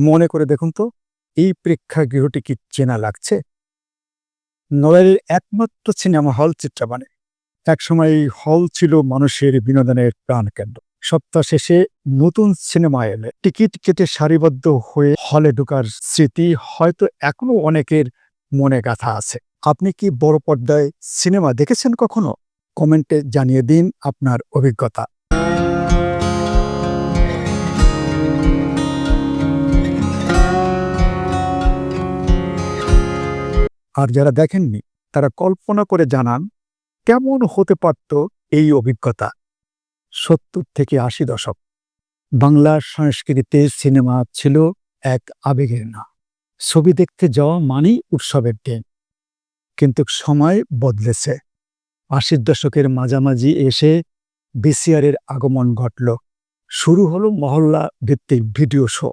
মনে করে দেখুন তো, এই প্রেক্ষাগৃহটি কি চেনা লাগছে? নড়াইলের একমাত্র সিনেমা হল চিত্রাবানে একসময় এই হল ছিল মানুষের বিনোদনের প্রাণকেন্দ্র। সপ্তাহ শেষে নতুন সিনেমা এলে। টিকিট কেটে সারিবদ্ধ হয়ে হলে ঢোকার স্মৃতি হয়তো এখনও অনেকের মনে গাথা আছে। আপনি কি বড় পর্দায় সিনেমা দেখেছেন কখনো? কমেন্টে জানিয়ে দিন আপনার অভিজ্ঞতা। আর যারা দেখেননি, তারা কল্পনা করে জানান, কেমন হতে পারত এই অভিজ্ঞতা। সত্তর থেকে আশি দশক। বাংলার সংস্কৃতিতে সিনেমা ছিল এক আবেগের না। ছবি দেখতে যাওয়া মানেই উৎসবের দিন। কিন্তু সময় বদলেছে। আশির দশকের মাঝামাঝি এসে বিসিআরের আগমন ঘটল। শুরু হলো মহল্লা ভিত্তিক ভিডিও শো।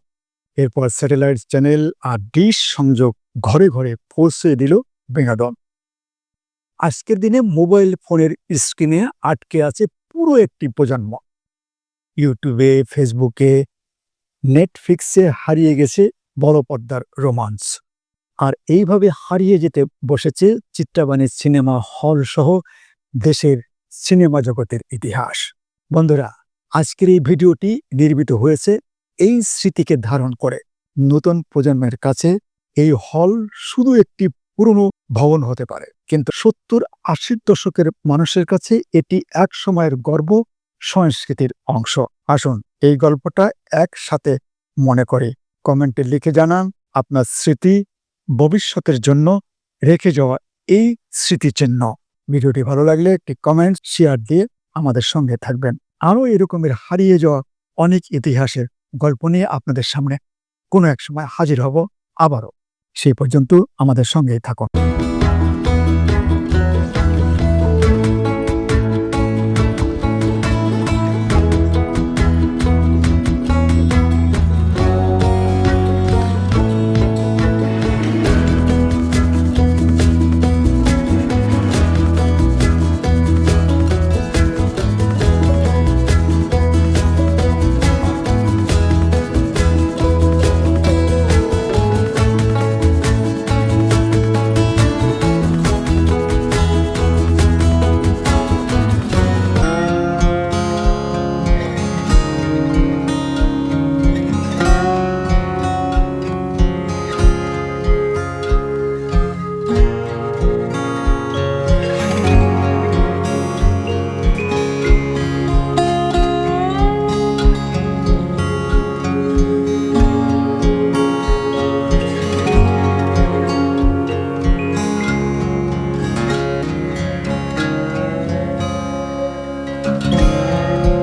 এরপর স্যাটেলাইট চ্যানেল আর ডিশ সংযোগ ঘরে ঘরে পৌঁছে দিল বিনোদন আজকের দিনে মোবাইল ফোনের স্ক্রিনে আটকে আছে পুরো একটি প্রজন্ম। ইউটিউবে, ফেসবুকে, নেটফ্লিক্সে হারিয়ে গেছে বড় পর্দার রোমান্স। আর এইভাবে হারিয়ে যেতে বসেছে চিত্রাবাণীর সিনেমা হল সহ দেশের সিনেমা জগতের ইতিহাস। বন্ধুরা, আজকের এই ভিডিওটি নির্মিত হয়েছে এই স্মৃতিকে ধারণ করে নতুন প্রজন্মের কাছে এই হল শুধু একটি পুরনো ভবন হতে পারে, কিন্তু সত্তর আশির দশকের মানুষের কাছে এটি এক সময়ের গর্ব সংস্কৃতির অংশ। আসুন এই গল্পটা একসাথে মনে করে। কমেন্টে লিখে জানান আপনার স্মৃতি ভবিষ্যতের জন্য রেখে যাওয়া এই স্মৃতিচিহ্ন। ভিডিওটি ভালো লাগলে একটি কমেন্ট, শেয়ার দিয়ে আমাদের সঙ্গে থাকবেন। আরও এরকমের হারিয়ে যাওয়া অনেক ইতিহাসের গল্প নিয়ে আপনাদের সামনে কোনো এক সময় হাজির হব আবারও। সেই পর্যন্ত আমাদের সঙ্গেই থাকুন।